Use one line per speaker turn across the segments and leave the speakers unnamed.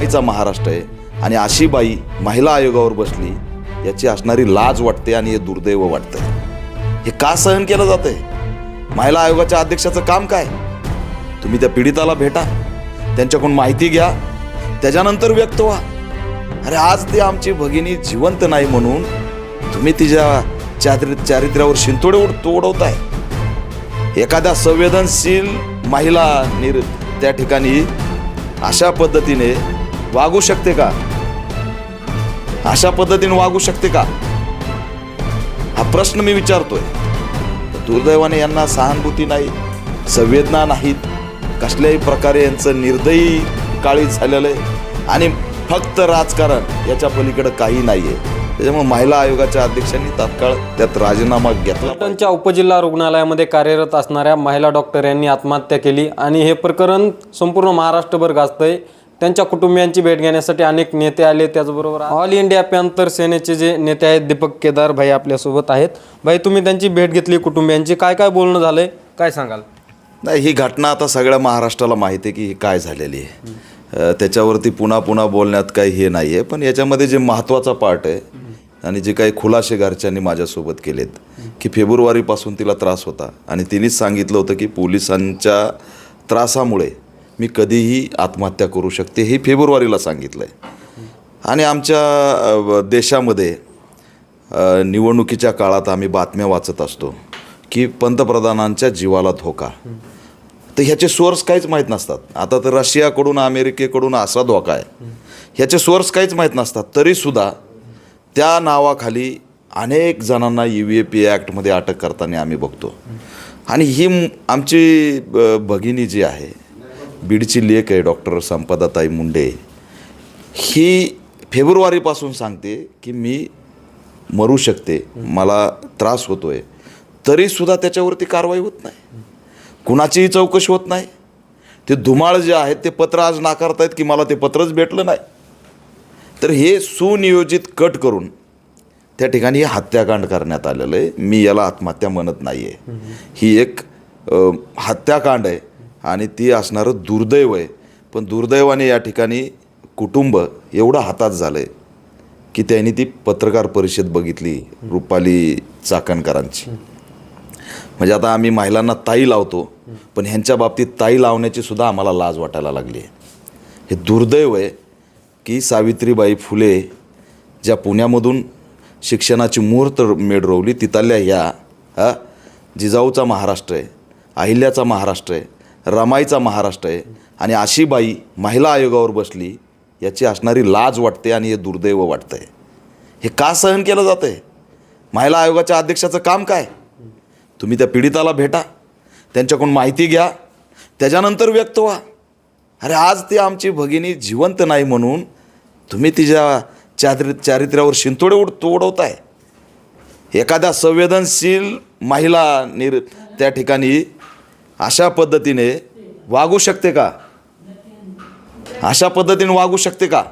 बाईचा महाराष्ट्र आहे आणि अशी बाई महिला आयोगावर बसली याची असणारी लाज वाटते आणि हे दुर्दैव वाटतंय. हे का सहन केलं जातंय? महिला आयोगाच्या अध्यक्षाचं काम काय? तुम्ही त्या पीडिताला भेटा त्यांच्याकडून माहिती घ्या त्याच्यानंतर व्यक्त व्हा. अरे आज ती आमची भगिनी जिवंत नाही म्हणून तुम्ही तिच्या चारि चारित्र्यावर शिंतोडे उड तोडवताय. एखाद्या संवेदनशील महिला निर त्या ठिकाणी अशा पद्धतीने वागू शकते का? अशा पद्धतीने वागू शकते का? हा प्रश्न मी विचारतोय. दुर्दैवाने यांना सहानुभूती नाही संवेदना नाहीत. कसल्याही प्रकारे यांचं निर्दयी काळी झालेलं आहे. आणि फक्त राजकारण याच्या पलीकडे काही नाही आहे त्याच्यामुळे महिला आयोगाच्या अध्यक्षांनी तात्काळ त्यात राजीनामा घेतला
त्यांच्या उपजिल्हा रुग्णालयामध्ये कार्यरत असणाऱ्या महिला डॉक्टर यांनी आत्महत्या केली आणि हे प्रकरण संपूर्ण महाराष्ट्रभर गाजतंय. त्यांच्या कुटुंबियांची भेट घेण्यासाठी अनेक नेते आले. त्याचबरोबर ऑल इंडिया पॅन्थर सेनेचे जे नेते आहेत दीपक केदार भाई आपल्यासोबत आहेत. भाई तुम्ही त्यांची भेट घेतली कुटुंबियांची. काय काय बोलणं झालंय? काय सांगाल?
नाही ही घटना आता सगळ्या महाराष्ट्राला माहिती आहे की ही काय झालेली आहे. त्याच्यावरती पुन्हा पुन्हा बोलण्यात काही हे नाही आहे. पण याच्यामध्ये जे महत्त्वाचा पार्ट आहे आणि जे काही खुलासे घरच्यांनी माझ्यासोबत केलेत की फेब्रुवारीपासून तिला त्रास होता. आणि तिनेच सांगितलं होतं की पोलिसांच्या त्रासामुळे मी कधीही आत्महत्या करू शकते हे फेब्रुवारीला सांगितलं आहे आणि आमच्या देशामध्ये निवडणुकीच्या काळात आम्ही बातम्या वाचत असतो की पंतप्रधानांच्या जीवाला धोका. तर ह्याचे सोर्स काहीच माहीत नसतात. आता तर रशियाकडून अमेरिकेकडून असा धोका आहे. ह्याचे सोर्स काहीच माहीत नसतात. तरीसुद्धा त्या नावाखाली अनेक जणांना यू ए पी ॲक्टमध्ये अटक करताना आम्ही बघतो. आणि ही आमची भगिनी जी आहे बीडची लेख आहे डॉक्टर संपदाताई मुंडे. ही फेब्रुवारीपासून सांगते की मी मरू शकते मला त्रास होतोय. तरीसुद्धा त्याच्यावरती कारवाई होत नाही. कुणाचीही चौकशी होत नाही. ते धुमाळ जे आहेत ते पत्र आज नाकारतायत की मला ते पत्रच भेटलं नाही. तर हे सुनियोजित कट करून त्या ठिकाणी हे हत्याकांड करण्यात आलेलं आहे. मी याला आत्महत्या म्हणत नाही आहे ही एक हत्याकांड आहे. आणि ती असणारं दुर्दैव आहे. पण दुर्दैवाने या ठिकाणी कुटुंब एवढं हातात झालं आहे की त्यांनी ती पत्रकार परिषद बघितली रुपाली चाकणकरांची. म्हणजे आता आम्ही महिलांना ताई लावतो पण ह्यांच्या बाबतीत ताई लावण्याची सुद्धा आम्हाला लाज वाटायला लागली आहे. हे दुर्दैव आहे की सावित्रीबाई फुले ज्या पुण्यामधून शिक्षणाची मुहूर्त मेढ रोवली तिथल्या ह्या हा जिजाऊचा महाराष्ट्र आहे अहिल्याचा महाराष्ट्र आहे रमाईचा महाराष्ट्र आहे आणि अशी बाई महिला आयोगावर बसली याची असणारी लाज वाटते आणि हे दुर्दैव वाटतं आहे हे का सहन केलं जातं आहे महिला आयोगाच्या अध्यक्षाचं काम काय? तुम्ही त्या पीडिताला भेटा त्यांच्याकडून माहिती घ्या त्याच्यानंतर व्यक्त व्हा. अरे आज ती आमची भगिनी जिवंत नाही म्हणून तुम्ही तिच्या चारि चारित्र्यावर शिंतोडे उड तोडवताय एखाद्या संवेदनशील महिला निर त्या ठिकाणी अशा पद्धतीने वागू शकते का? अशा पद्धतीने वागू शकते का?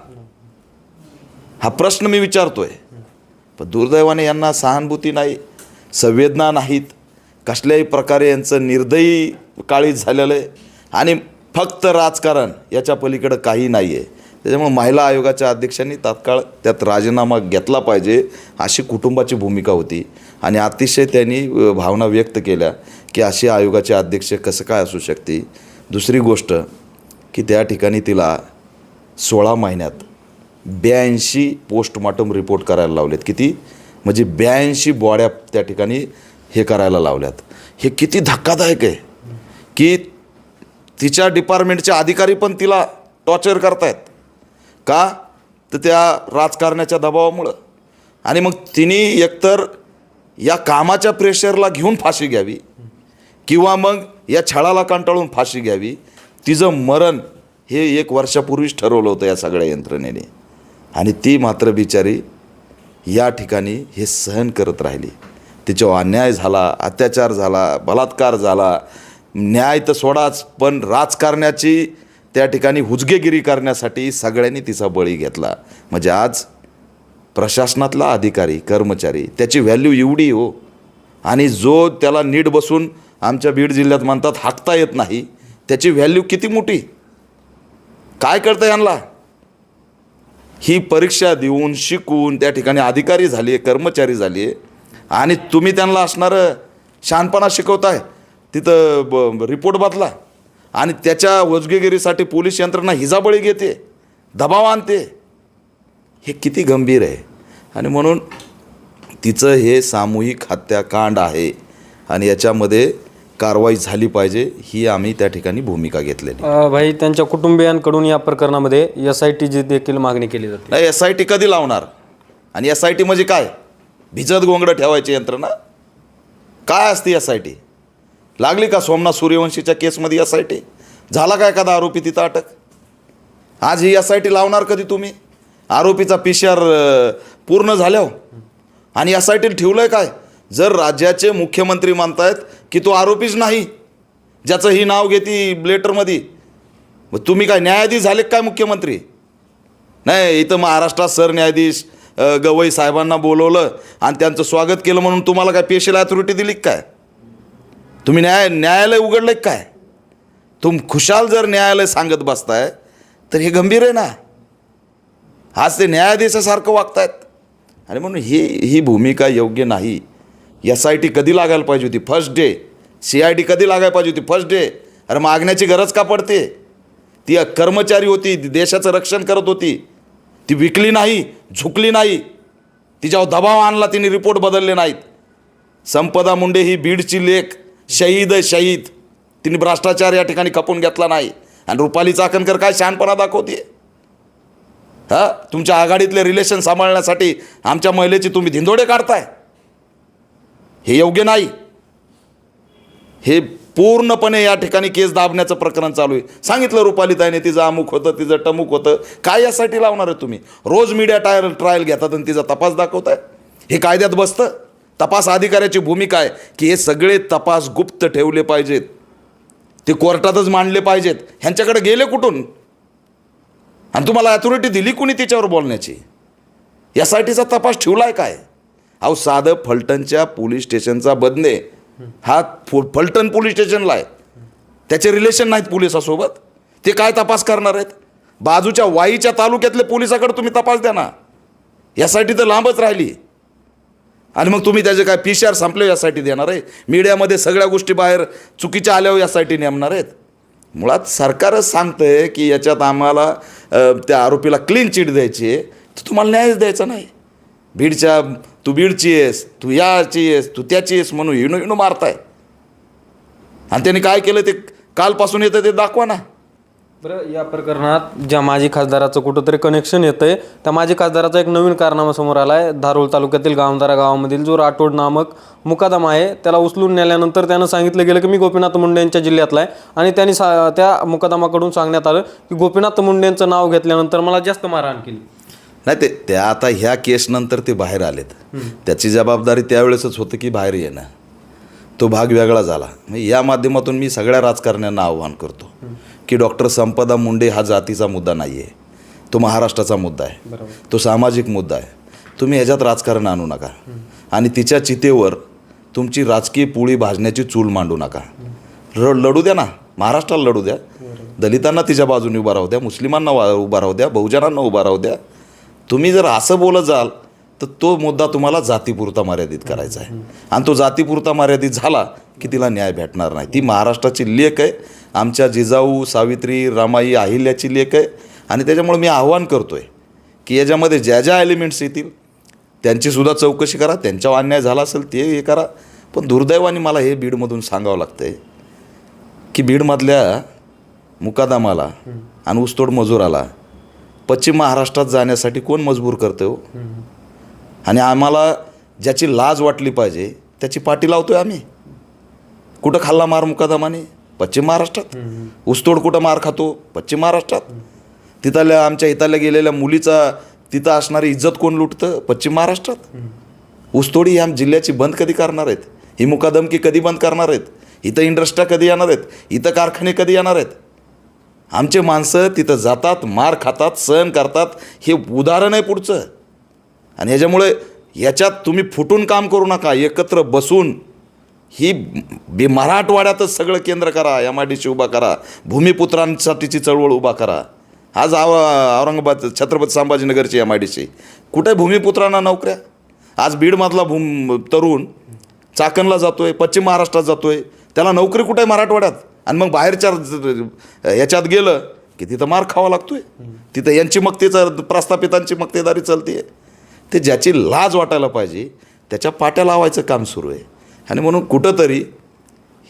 हा प्रश्न मी विचारतोय. पण दुर्दैवाने यांना सहानुभूती नाही संवेदना नाहीत. कसल्याही प्रकारे यांचं निर्दयी काळी झालेलं आहे. आणि फक्त राजकारण याच्या पलीकडं काही नाही आहे त्याच्यामुळे महिला आयोगाच्या अध्यक्षांनी तात्काळ त्यात राजीनामा घेतला पाहिजे अशी कुटुंबाची भूमिका होती. आणि अतिशय त्यांनी भावना व्यक्त केल्या. की अशी आयोगाचे अध्यक्ष कसं काय असू शकते? दुसरी गोष्ट की त्या ठिकाणी तिला सोळा महिन्यात ब्याऐंशी पोस्टमॉर्टम रिपोर्ट करायला लावलेत. किती? म्हणजे ब्याऐंशी बॉड्या त्या ठिकाणी हे करायला लावल्यात. हे किती धक्कादायक आहे की तिच्या डिपार्टमेंटचे अधिकारी पण तिला टॉर्चर करतायत. का? तर त्या राजकारणाच्या दबावामुळं. आणि मग तिने एकतर या कामाच्या प्रेशरला घेऊन फाशी घ्यावी. किंवा मग या छळाला कंटाळून फाशी घ्यावी. तिचं मरण हे एक वर्षापूर्वीच ठरवलं होतं या सगळ्या यंत्रणेने. आणि ती मात्र बिचारी या ठिकाणी हे सहन करत राहिली. तिच्यावर अन्याय झाला अत्याचार झाला बलात्कार झाला. न्याय तर सोडाच पण राजकारण्याची त्या ठिकाणी हुजगेगिरी करण्यासाठी सगळ्यांनी तिचा बळी घेतला. म्हणजे आज प्रशासनातला अधिकारी कर्मचारी त्याची व्हॅल्यू एवढी हो. आणि जो त्याला नीट बसून आमच्या बीड जिल्ह्यात म्हणतात हाकता येत नाही. त्याची व्हॅल्यू किती मोठी? काय कळतं यांना? ही परीक्षा देऊन शिकून त्या ठिकाणी अधिकारी झाली आहे कर्मचारी झाली आहे आणि तुम्ही त्यांना असणारं शहाणपणा शिकवताय. तिथं ब रिपोर्ट बदला. आणि त्याच्या वजगेगिरीसाठी पोलीस यंत्रणा हिजाबळी घेते दबाव आणते. हे किती गंभीर आहे. आणि म्हणून तिचं हे सामूहिक हत्याकांड आहे. आणि याच्यामध्ये कारवाई झाली पाहिजे ही आम्ही त्या ठिकाणी भूमिका घेतलेली.
अ, भाई त्यांच्या कुटुंबियांकडून या प्रकरणामध्ये एस आय टीची देखील मागणी केली जाते.
नाही एस आय टी कधी लावणार? आणि एस आय टी म्हणजे काय? भिजत गोंगडं ठेवायची यंत्रणा? काय असते एस आय टी लागली का सोमनाथ सूर्यवंशीच्या केसमध्ये एस आय टी झाला का एखादा आरोपी तिथं अटक? आज ही एस आय टी लावणार कधी तुम्ही? आरोपीचा पी सी आर पूर्ण झाल्यावर? आणि एस आय टी ठेवलं आहे काय? जर राज्याचे मुख्यमंत्री मानतायत की तो आरोपीच नाही ज्याचं ही नाव घेते लेटरमध्ये मग तुम्ही काय न्यायाधीश झाले काय मुख्यमंत्री? नाही इथं महाराष्ट्रात सरन्यायाधीश गवई साहेबांना बोलवलं आणि त्यांचं स्वागत केलं म्हणून तुम्हाला काय पेशल अथॉरिटी दिली काय? तुम्ही न्याय न्यायालय उघडलं काय? तुम खुशाल जर न्यायालय सांगत बसताय तर हे गंभीर आहे ना? आज ते न्यायाधीशासारखं वागतायत. आणि म्हणून ही ही भूमिका योग्य नाही. एस आय टी कधी लागायला पाहिजे होती? First day C I T कधी लागायला पाहिजे होती? फर्स्ट डे अरे मागण्याची गरज का पडते? ती कर्मचारी होती देशाचं रक्षण करत होती. ती विकली नाही झुकली नाही. तिच्यावर दबाव आणला तिने रिपोर्ट बदलले नाहीत. संपदा मुंडे ही बीडची लेख शहीद शहीद. तिने भ्रष्टाचार या ठिकाणी खपून घेतला नाही. आणि रुपाली चाकणकर काय शहाणपणा दाखवते हां? तुमच्या आघाडीतले रिलेशन सांभाळण्यासाठी आमच्या महिलेची तुम्ही धिंदोडे काढताय. हे योग्य नाही. हे पूर्णपणे या ठिकाणी केस दाबण्याचं प्रकरण चालू आहे. सांगितलं रुपालीताईने तिचं अमुक होतं तिचं टमुक होतं. काय यासाठी लावणार आहे तुम्ही? रोज मीडिया टायर ट्रायल घेतात आणि तिचा तपास दाखवताय? हे कायद्यात बसतं? तपास अधिकाऱ्याची भूमिका आहे की हे सगळे तपास गुप्त ठेवले पाहिजेत. ते कोर्टातच मांडले पाहिजेत. ह्यांच्याकडे गेले कुठून? आणि तुम्हाला ॲथॉरिटी दिली कुणी तिच्यावर बोलण्याची? यासाठीचा तपास ठेवलाय काय? अहो साधं फलटणच्या पोलीस स्टेशनचा बदने. हा फो फलटण पोलीस स्टेशनला आहे. त्याचे रिलेशन नाहीत पोलिसासोबत. ते काय तपास करणार आहेत? बाजूच्या वाईच्या तालुक्यातले पोलिसाकडे तुम्ही तपास द्या ना. यासाठी तर लांबच राहिली. आणि मग तुम्ही त्याचे काय पी सी आर संपले यासाठी देणार आहे? मीडियामध्ये सगळ्या गोष्टी बाहेर चुकीच्या आल्यावर यासाठी नेमणार आहेत? मुळात सरकारच सांगतंय की याच्यात आम्हाला त्या आरोपीला क्लीन चिट द्यायची आहे. तर तुम्हाला न्यायच द्यायचा नाही. बीडच्या तू बीडची आहेस तू याची आहेस तू त्याची आहेस म्हणून हिणू हिणू मारताय. आणि त्यांनी काय केलं ते कालपासून येतं ते दाखवा ना.
बरं या प्रकरणात ज्या माजी खासदाराचं कुठंतरी कनेक्शन येतंय त्या माजी खासदाराचा एक नवीन कारनामा समोर आला आहे धारोळ तालुक्यातील गावंदारा गावामधील जो राठोड नामक मुकादम आहे त्याला उचलून नेल्यानंतर त्यानं सांगितलं गेलं की मी गोपीनाथ मुंडे यांच्या जिल्ह्यातला आहे आणि त्यांनी सा त्या मुकादमाकडून सांगण्यात आलं की गोपीनाथ मुंडेंचं नाव घेतल्यानंतर मला जास्त मारहाण केली.
नाही ते त्या आता ह्या केसनंतर ते बाहेर आलेत. त्याची जबाबदारी त्यावेळेसच होतं की बाहेर येणं. तो भाग वेगळा झाला. मग या माध्यमातून मी सगळ्या राजकारण्यांना आव्हान करतो. की डॉक्टर संपदा मुंडे हा जातीचा मुद्दा नाही आहे तो महाराष्ट्राचा मुद्दा आहे. तो सामाजिक मुद्दा आहे. तुम्ही ह्याच्यात राजकारण आणू नका. आणि तिच्या चितेवर तुमची राजकीय पोळी भाजण्याची चूल मांडू नका. र लढू द्या ना. महाराष्ट्राला लढू द्या. दलितांना तिच्या बाजूने उभा राहू द्या. मुस्लिमांना उभा राहू द्या. बहुजनांना उभा राहू द्या. तुम्ही जर असं बोलत जाल तर तो मुद्दा तुम्हाला जातीपुरता मर्यादित करायचा आहे. आणि तो जातीपुरता मर्यादित झाला की तिला न्याय भेटणार नाही. ती महाराष्ट्राची लेख आहे. आमच्या जिजाऊ सावित्री रामाई अहिल्याची लेख आहे. आणि त्याच्यामुळे मी आव्हान करतो आहे की याच्यामध्ये ज्या ज्या एलिमेंट्स येतील त्यांचीसुद्धा चौकशी करा. त्यांच्यावर अन्याय झाला असेल ते हे करा. पण दुर्दैवाने मला हे बीडमधून सांगावं लागतं आहे की बीडमधल्या मुकादामाला आणि ऊसतोड मजुराला पश्चिम महाराष्ट्रात जाण्यासाठी कोण मजबूर करतं हो? आणि आम्हाला ज्याची लाज वाटली पाहिजे त्याची पाठी लावतोय आम्ही. कुठं खाल्ला मार मुकादमाने? पश्चिम महाराष्ट्रात. ऊसतोड कुठं मार खातो? पश्चिम महाराष्ट्रात. तिथल्या आमच्या इथल्या गेलेल्या मुलीचा तिथं असणारी इज्जत कोण लुटतं? पश्चिम महाराष्ट्रात. ऊसतोडी ह्या जिल्ह्याची बंद कधी करणार आहेत? ही मुकादमकी कधी बंद करणार आहेत? इथं इंडस्ट्र्या कधी येणार आहेत? इथं कारखाने कधी येणार आहेत? आमचे माणसं तिथं जातात मार खातात सहन करतात. हे उदाहरण आहे पुढचं. आणि ह्याच्यामुळे याच्यात तुम्ही फुटून काम करू नका एकत्र बसून ही बे मराठवाड्यातच सगळं केंद्र करा एम आय डी सी उभा करा भूमिपुत्रांसाठीची चळवळ उभा करा. आज आव औरंगाबाद छत्रपती संभाजीनगरची एम आय डी सी. कुठे भूमिपुत्रांना नोकऱ्या? आज बीडमधला भूम तरुण चाकणला जातो आहे पश्चिम महाराष्ट्रात जातो आहे त्याला नोकरी कुठे आहे मराठवाड्यात? आणि मग बाहेरच्या याच्यात गेलं की तिथं मार खावा लागतोय. तिथं यांची मक्तेचा प्रस्थापितांची मक्तेदारी चालते. ते ज्याची लाज वाटायला पाहिजे त्याच्या पाट्या लावायचं काम सुरू आहे. आणि म्हणून कुठंतरी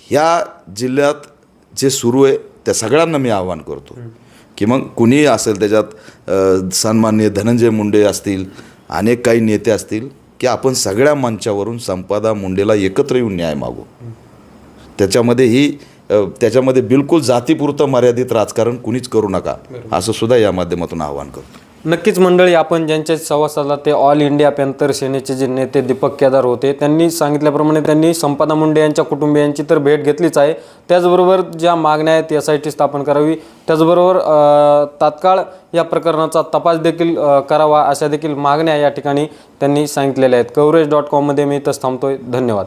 ह्या जिल्ह्यात जे सुरू आहे त्या सगळ्यांना मी आव्हान करतो. की मग कुणीही असेल त्याच्यात सन्मान्य धनंजय मुंडे असतील अनेक काही नेते असतील की आपण सगळ्या मंचावरून संपादा मुंडेला एकत्र येऊन न्याय मागू. त्याच्यामध्ये ही त्याच्यामध्ये बिलकुल जातीपुरतं मर्यादित राजकारण कुणीच करू नका. असं सुद्धा या माध्यमातून आवाहन करतो.
नक्कीच मंडळी आपण ज्यांच्या संवाद साधला ते ऑल इंडिया पॅन्थर सेनेचे जे नेते दीपक केदार होते त्यांनी सांगितल्याप्रमाणे त्यांनी संपदा मुंडे यांच्या कुटुंबियांची तर भेट घेतलीच आहे. त्याचबरोबर ज्या मागण्या आहेत एस आय टी स्थापन करावी. त्याचबरोबर तात्काळ या प्रकरणाचा तपास देखील करावा अशा देखील मागण्या या ठिकाणी त्यांनी सांगितलेल्या आहेत. कवरेज डॉट कॉममध्ये मी इथंच थांबतोय. धन्यवाद.